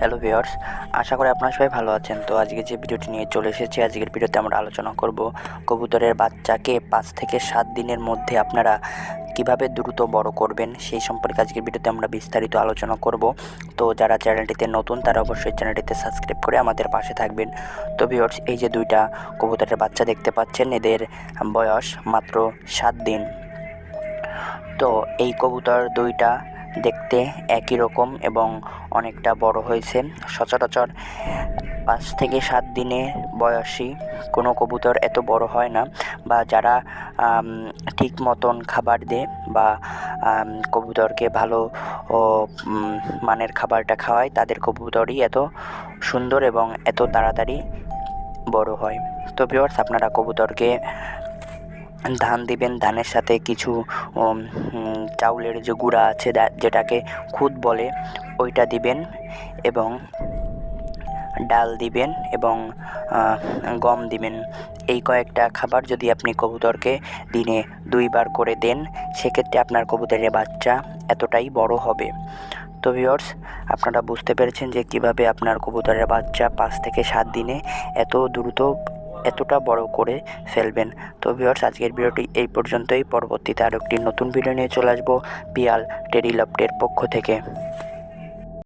Hello viewers, আশা করি আপনারা সবাই ভালো আছেন। তো আজকে যে ভিডিওটি নিয়ে চলে এসেছি, আজকের ভিডিওতে আমরা আলোচনা করব কবুতরের বাচ্চাকে পাঁচ থেকে সাত দিনের মধ্যে আপনারা কীভাবে দ্রুত বড় করবেন, সেই সম্পর্কে আজকের ভিডিওতে আমরা বিস্তারিত আলোচনা করব। তো যারা চ্যানেলটিতে নতুন, তারা অবশ্যই চ্যানেলটিতে সাবস্ক্রাইব করে আমাদের পাশে থাকবেন। তো ভিউয়ার্স, এই যে দুইটা কবুতরের বাচ্চা দেখতে পাচ্ছেন, এদের বয়স মাত্র সাত দিন। তো এই কবুতর দুইটা দেখতে একই রকম এবং অনেকটা বড় হয়েছে। সচরাচর পাঁচ থেকে সাত দিনে বয়সী কোনো কবুতর এত বড় হয় না বা যারা ঠিক মতন খাবার দেয় বা কবুতরকে ভালো মানের খাবারটা খাওয়ায়, তাদের কবুতরই এত সুন্দর এবং এত তাড়াতাড়ি বড় হয়। তো ভিউয়ার্স আপনারা কবুতরকে ধান দিবেন, ধানের সাথে কিছু চাউলের যে গুঁড়া আছে যেটাকে খুদ বলে, ওইটা দিবেন এবং ডাল দিবেন এবং গম দিবেন। এই কয়েকটা খাবার যদি আপনি কবুতরকে দিনে দুইবার করে দেন, সেক্ষেত্রে আপনার কবুতরের বাচ্চা এতটাই বড় হবে। তো ভিওর্স আপনারা বুঝতে পেরেছেন যে কীভাবে আপনার কবুতরের বাচ্চা পাঁচ থেকে সাত দিনে এত দ্রুত এতটা বড় করে ফেলবেন। তো ভিওর্স আজকের ভিডিওটি এই পর্যন্তই। পরবর্তীতে আরও একটি নতুন ভিডিও নিয়ে চলে আসব পিয়াল টেরিলপ্টের পক্ষ থেকে।